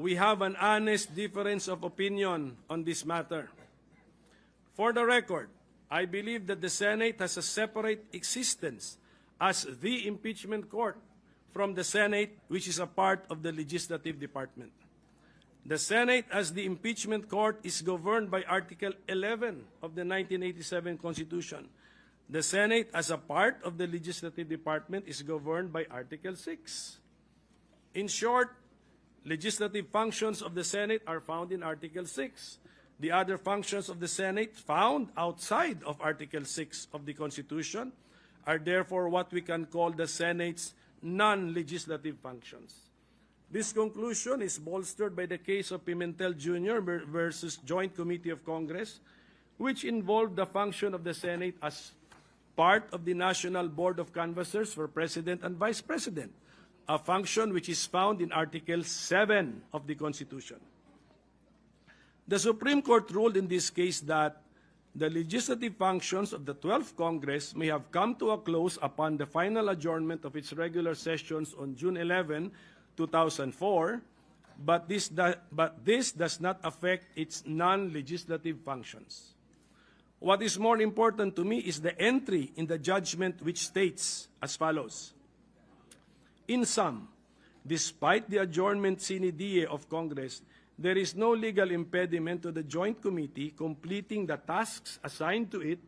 we have an honest difference of opinion on this matter. For the record, I believe that the Senate has a separate existence as the impeachment court from the Senate, which is a part of the legislative department. The Senate, as the impeachment court, is governed by Article 11 of the 1987 Constitution. The Senate, as a part of the legislative department, is governed by Article 6. In short, legislative functions of the Senate are found in Article 6. The other functions of the Senate found outside of Article 6 of the Constitution are therefore what we can call the Senate's non-legislative functions. This conclusion is bolstered by the case of Pimentel Jr. versus Joint Committee of Congress, which involved the function of the Senate as part of the National Board of Canvassers for President and Vice President, a function which is found in Article 7 of the Constitution. The Supreme Court ruled in this case that the legislative functions of the 12th Congress may have come to a close upon the final adjournment of its regular sessions on June 11, 2004, but this, but this does not affect its non-legislative functions. What is more important to me is the entry in the judgment which states as follows. In sum, despite the adjournment sine die of Congress, there is no legal impediment to the Joint Committee completing the tasks assigned to it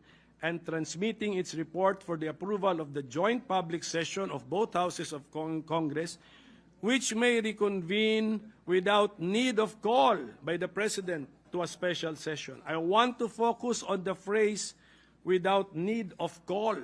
and transmitting its report for the approval of the joint public session of both houses of Cong- Congress, which may reconvene without need of call by the President to a special session. I want to focus on the phrase without need of call.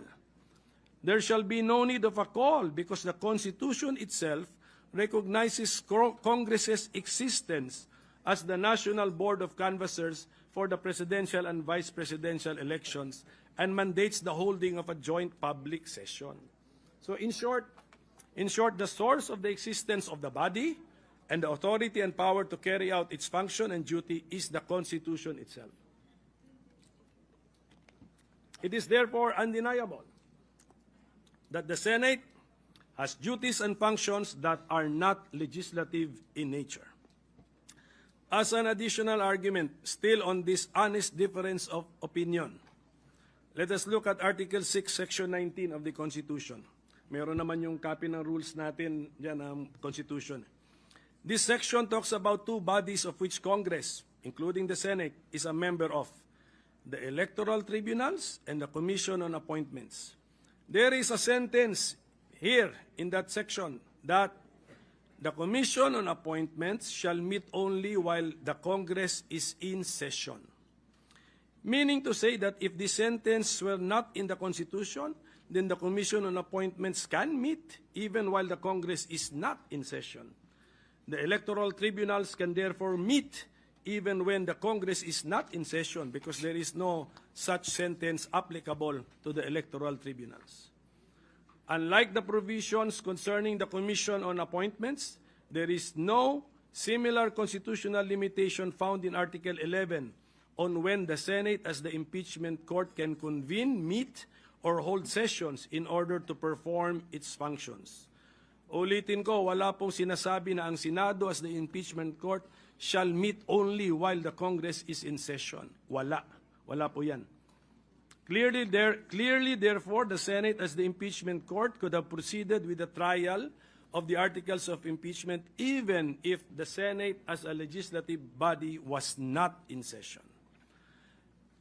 There shall be no need of a call because the Constitution itself recognizes Congress's existence as the National Board of Canvassers for the presidential and vice presidential elections and mandates the holding of a joint public session. So in short, in short, the source of the existence of the body and the authority and power to carry out its function and duty is the Constitution itself. It is therefore undeniable that the Senate has duties and functions that are not legislative in nature. As an additional argument, still on this honest difference of opinion, let us look at Article 6, Section 19 of the Constitution. Meron naman yung copy ng rules natin dyan ng Constitution. This section talks about two bodies of which Congress, including the Senate, is a member of, the electoral tribunals and the Commission on Appointments. There is a sentence here in that section that the Commission on Appointments shall meet only while the Congress is in session. Meaning to say that if the sentence were not in the Constitution, then the Commission on Appointments can meet even while the Congress is not in session. The electoral tribunals can therefore meet even when the Congress is not in session because there is no such sentence applicable to the electoral tribunals. Unlike the provisions concerning the Commission on Appointments, there is no similar constitutional limitation found in Article 11 on when the Senate as the impeachment court can convene, meet, or hold sessions in order to perform its functions. Ulitin ko, wala pong sinasabi na ang Senado as the impeachment court shall meet only while the Congress is in session. Wala. Wala po yan. Clearly, there, clearly, therefore, the Senate as the impeachment court could have proceeded with the trial of the articles of impeachment even if the Senate as a legislative body was not in session.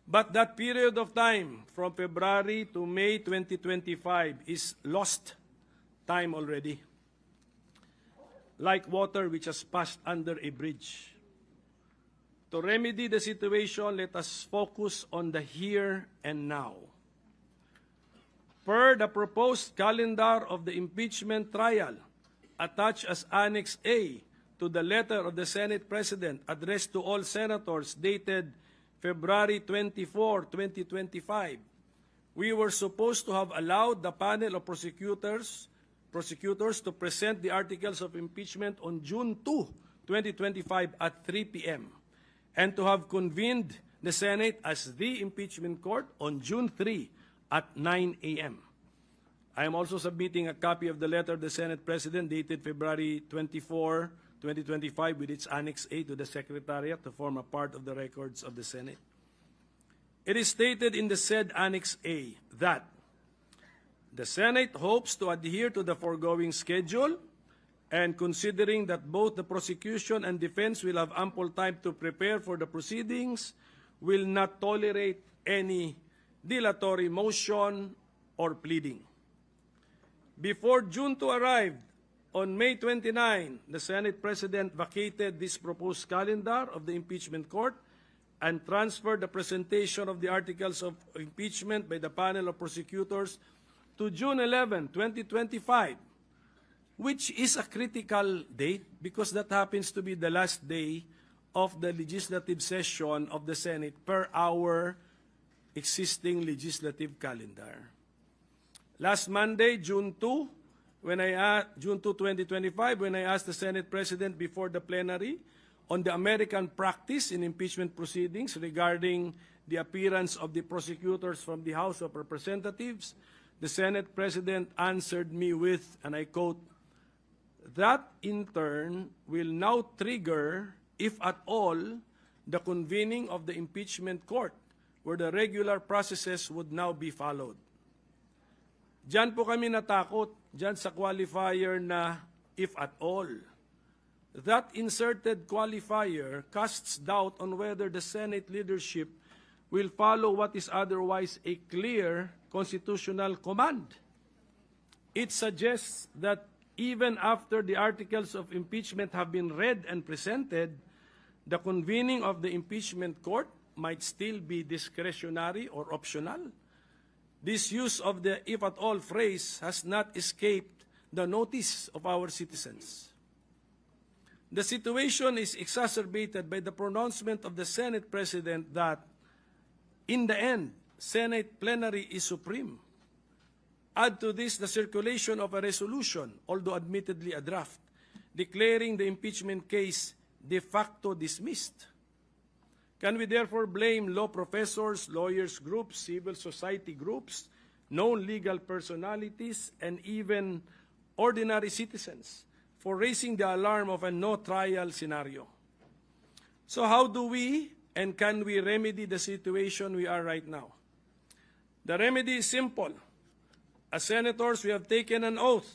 But that period of time from February to May 2025 is lost time already. Like water which has passed under a bridge. To remedy the situation, let us focus on the here and now. Per the proposed calendar of the impeachment trial, attached as Annex A to the letter of the Senate President addressed to all senators dated February 24, 2025, we were supposed to have allowed the panel of prosecutors prosecutors to present the articles of impeachment on June 2, 2025 at 3 p.m. and to have convened the Senate as the impeachment court on June 3 at 9 a.m. I am also submitting a copy of the letter of the Senate President dated February 24, 2025 with its Annex A to the Secretariat to form a part of the records of the Senate. It is stated in the said Annex A that the Senate hopes to adhere to the foregoing schedule and considering that both the prosecution and defense will have ample time to prepare for the proceedings, will not tolerate any dilatory motion or pleading. Before June 2 arrived, on May 29, the Senate President vacated this proposed calendar of the impeachment court and transferred the presentation of the articles of impeachment by the panel of prosecutors to June 11, 2025, which is a critical date because that happens to be the last day of the legislative session of the Senate per our existing legislative calendar. Last Monday, June 2, when I a- June 2, 2025, when I asked the Senate President before the plenary on the American practice in impeachment proceedings regarding the appearance of the prosecutors from the House of Representatives, the Senate President answered me with, and I quote, that in turn will now trigger, if at all, the convening of the impeachment court, where the regular processes would now be followed. Diyan po kami natakot, diyan sa qualifier na if at all. That inserted qualifier casts doubt on whether the Senate leadership will follow what is otherwise a clear constitutional command. It suggests that even after the articles of impeachment have been read and presented, the convening of the impeachment court might still be discretionary or optional. This use of the if at all phrase has not escaped the notice of our citizens. The situation is exacerbated by the pronouncement of the Senate President that, in the end, Senate plenary is supreme. Add to this the circulation of a resolution, although admittedly a draft, declaring the impeachment case de facto dismissed. Can we therefore blame law professors, lawyers groups, civil society groups, known legal personalities, and even ordinary citizens for raising the alarm of a no trial scenario? So, how do we and can we remedy the situation we are right now? The remedy is simple. As senators, we have taken an oath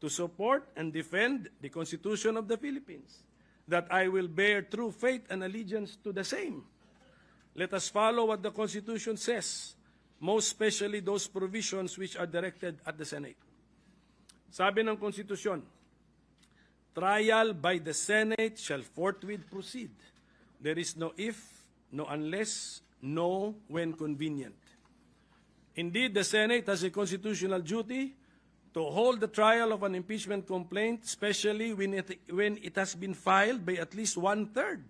to support and defend the Constitution of the Philippines, that I will bear true faith and allegiance to the same. Let us follow what the Constitution says, most especially those provisions which are directed at the Senate. Sabi ng Konstitusyon, trial by the Senate shall forthwith proceed. There is no if, no unless, no when convenient. Indeed, the Senate has a constitutional duty to hold the trial of an impeachment complaint, especially when it, when it has been filed by at least one-third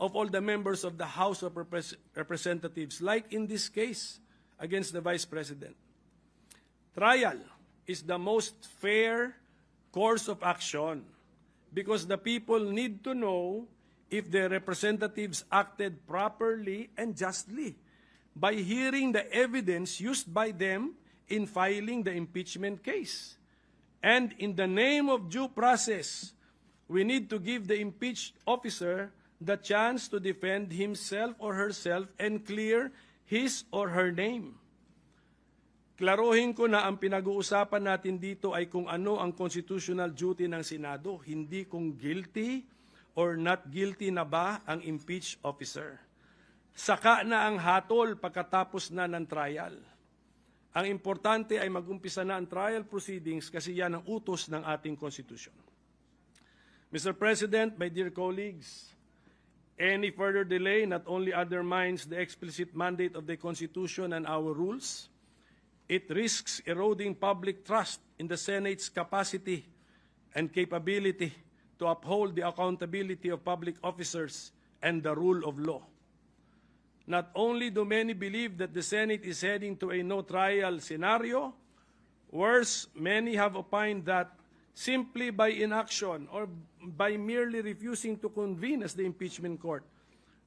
of all the members of the House of Repres- Representatives, like in this case against the Vice President. Trial is the most fair course of action because the people need to know if their representatives acted properly and justly by hearing the evidence used by them in filing the impeachment case. And in the name of due process, we need to give the impeached officer the chance to defend himself or herself and clear his or her name. Klaruhin ko na ang pinag-uusapan natin dito ay kung ano ang constitutional duty ng Senado, hindi kung guilty or not guilty na ba ang impeached officer. Saka na ang hatol pagkatapos na ng trial. Ang importante ay magumpisa na ang trial proceedings kasi yan ang utos ng ating Constitution. Mr. President, my dear colleagues, any further delay not only undermines the explicit mandate of the Constitution and our rules, it risks eroding public trust in the Senate's capacity and capability to uphold the accountability of public officers and the rule of law. Not only do many believe that the Senate is heading to a no trial scenario, worse, many have opined that simply by inaction or by merely refusing to convene as the impeachment court,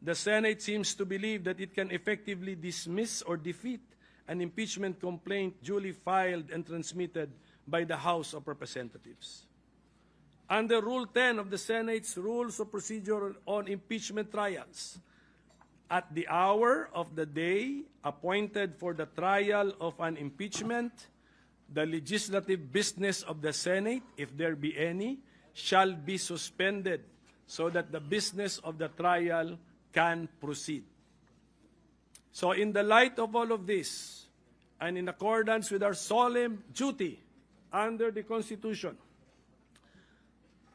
the Senate seems to believe that it can effectively dismiss or defeat an impeachment complaint duly filed and transmitted by the House of Representatives. Under Rule 10 of the Senate's Rules of Procedure on Impeachment Trials, at the hour of the day appointed for the trial of an impeachment, the legislative business of the Senate, if there be any, shall be suspended so that the business of the trial can proceed. So, in the light of all of this, and in accordance with our solemn duty under the Constitution,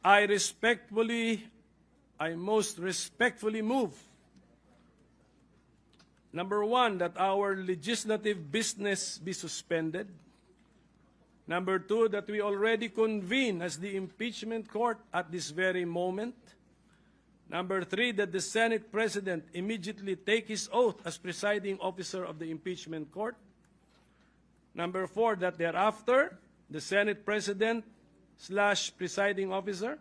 I respectfully, I most respectfully move Number one, that our legislative business be suspended. Number two, that we already convene as the impeachment court at this very moment. Number three, that the Senate President immediately take his oath as presiding officer of the impeachment court. Number four, that thereafter, the Senate President slash presiding officer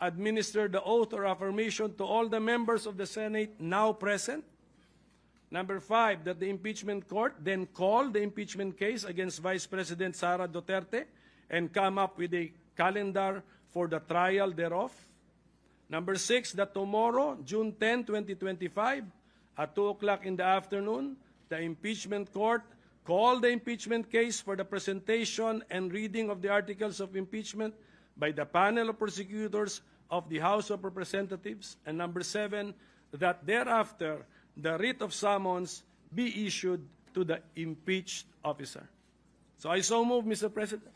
administer the oath or affirmation to all the members of the Senate now present. Number five, that the impeachment court then call the impeachment case against Vice President Sara Duterte and come up with a calendar for the trial thereof. Number six, that tomorrow, June 10, 2025, at 2 o'clock in the afternoon, the impeachment court call the impeachment case for the presentation and reading of the articles of impeachment by the panel of prosecutors of the House of Representatives. And number seven, that thereafter, the writ of summons be issued to the impeached officer. So I so move, Mr. President.